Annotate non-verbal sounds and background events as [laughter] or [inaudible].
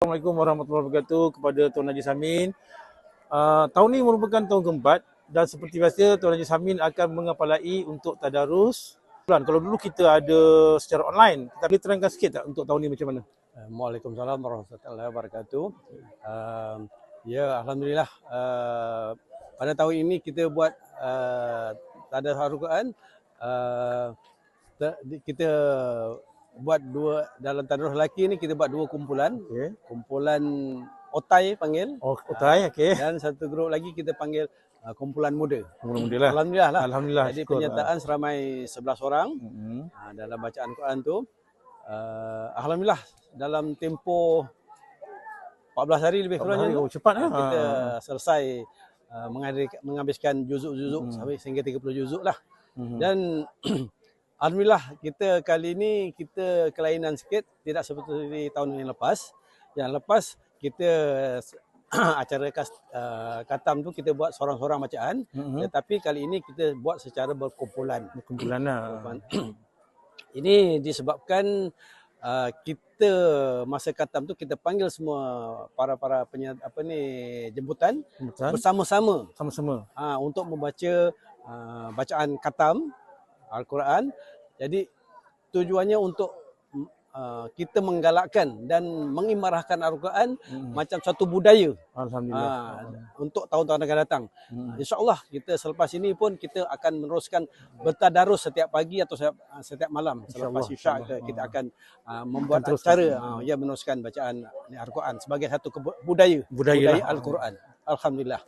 Assalamualaikum warahmatullahi wabarakatuh kepada Tuan Haji Samin. Uh, tahun ini merupakan tahun keempat dan seperti biasa Tuan Haji Samin akan mengapalai untuk tadarus. Bulan kalau dulu kita ada secara online, kita boleh terangkan sikit tak untuk tahun ini macam mana? Waalaikumsalam warahmatullahi wabarakatuh. Uh, ya, alhamdulillah. Uh, pada tahun ini kita buat uh, tadarus Al-Quran. Uh, kita buat dua dalam tadarus lelaki ni kita buat dua kumpulan. Okey. Kumpulan otai panggil Oh, otai okey. dan satu grup lagi kita panggil uh, kumpulan muda. Alhamdulillah. Alhamdulillah lah. Alhamdulillah. Jadi syukur. penyertaan seramai 11 orang Mm-hmm. uh, dalam bacaan Quran tu. Uh, alhamdulillah dalam tempoh 14 hari lebih kurangnya Oh, cepat uh, ah. kita selesai uh, menghabiskan juzuk-juzuk Hmm. sampai sehingga 30 juzuk lah. Mhm. Dan [clears throat] [coughs] alhamdulillah kita kali ini kita kelainan sikit tidak seperti tahun yang lepas. Yang lepas kita [clears throat] acara kas, uh, katam tu kita buat seorang-seorang bacaan Mhm. tetapi kali ini kita buat secara berkumpulan. Kumpulan lah. [clears throat] Ini disebabkan uh, kita masa katam tu kita panggil semua para-para penyat, apa ni jemputan Betul. bersama-sama Sama-sama. uh, untuk membaca uh, bacaan katam Al-Quran. Jadi tujuannya untuk uh, kita menggalakkan dan mengimarahkan Al-Quran Mhm. macam satu budaya Alhamdulillah. uh, untuk tahun-tahun akan datang. Mhm. InsyaAllah kita selepas ini pun kita akan meneruskan bertadarus setiap pagi atau setiap, setiap malam. Selepas isyak kita akan uh, membuat teruskan. acara uh, ya meneruskan bacaan Al-Quran sebagai satu budaya, Budaya budaya lah. Al-Quran. Alhamdulillah.